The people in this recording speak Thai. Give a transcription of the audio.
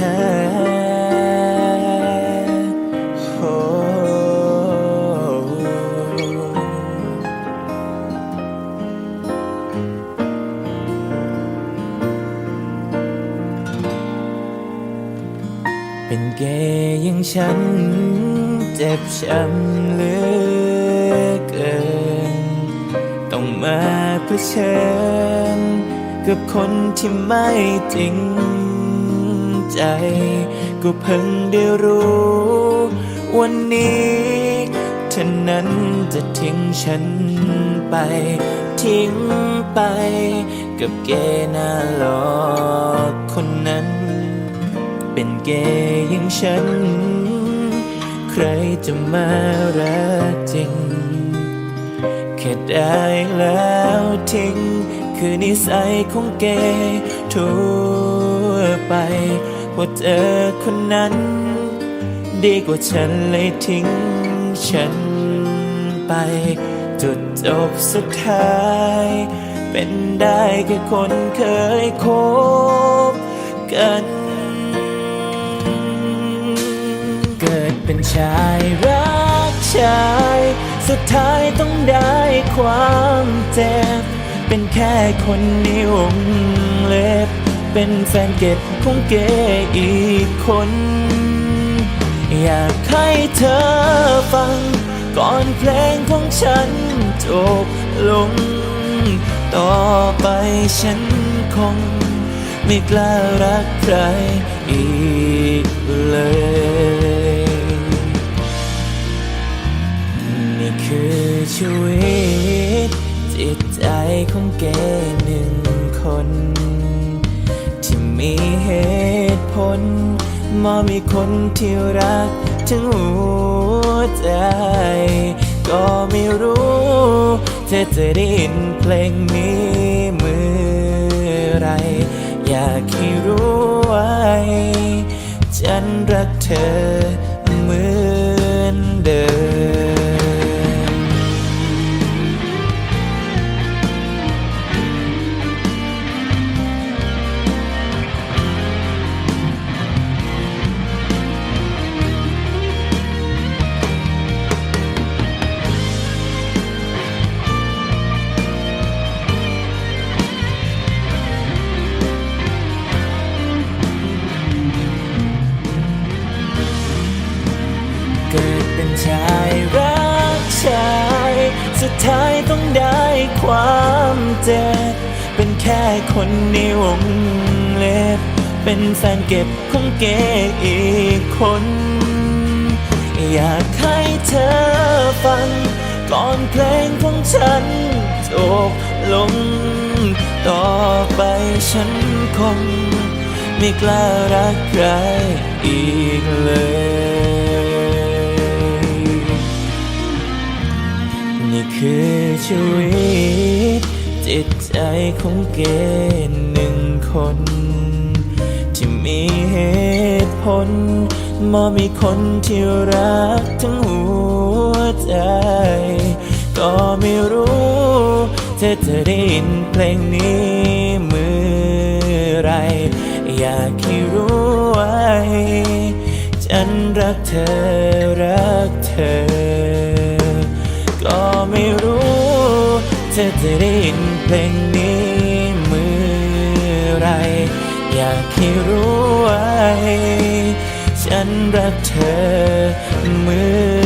โอ้เป็นเกย์ยังฉัน เจ็บช้ำเหลือเกิน ต้องมาเผชิญกับคนที่ไม่จริง ใจ ก็เพิ่งได้รู้ วันนี้เธอนั้นจะทิ้งฉันไป ทิ้งไปกับเกน่าหลอกคนนั้น เป็นเกย์อย่างฉัน ใครจะมารักจริงแค่ได้แล้วทิ้ง คือนิสัยของเกย์ทั่วไป พอเจอคนนั้น ดีกว่าฉันเลยทิ้งฉันไป จุดจบสุดท้าย เป็นได้แค่คนเคยคบกัน เกิดเป็นชายรักชาย สุดท้ายต้องได้ความเจ็บ เป็นแค่คนในวงเล็บ เป็นแฟนเก็บของเกย์อีกคน อยากให้เธอฟัง ก่อนเพลงของฉันจบลง ต่อไปฉันคง ไม่กล้ารักใครอีกเลยนี่คือชีวิตจิตใจของเก น มอมีคนที่รักถึงหัวใจ ก็ไม่รู้เธอจะได้ยินเพลงนี้เมื่อไร อยากให้รู้ไว้ ฉันรักเธอ เกิดเป็นชายรักชาย สุดท้ายต้องได้ความเจ็บ เป็นแค่คนในวงเล็บ เป็นแฟนเก็บของเกยอีกคน อยากให้เธอฟัง ก่อนเพลงของฉันจบลง ต่อไปฉันคงไม่กล้ารักใครอีกเลย ชีวิต จิตใจของเกย์หนึ่งคน ที่มีเหตุผลมอมีคนที่รักทั้งหัวใจ ก็ไม่รู้เธอจะได้ยินเพลงนี้เมื่อไร อยากให้รู้ไว้ ฉันรักเธอรักเธอ ก็ไม่ ธอจะได้ยินเพลงนี้เมื่อไร อยากให้รู้ไว้ ฉันรักเธอเมือ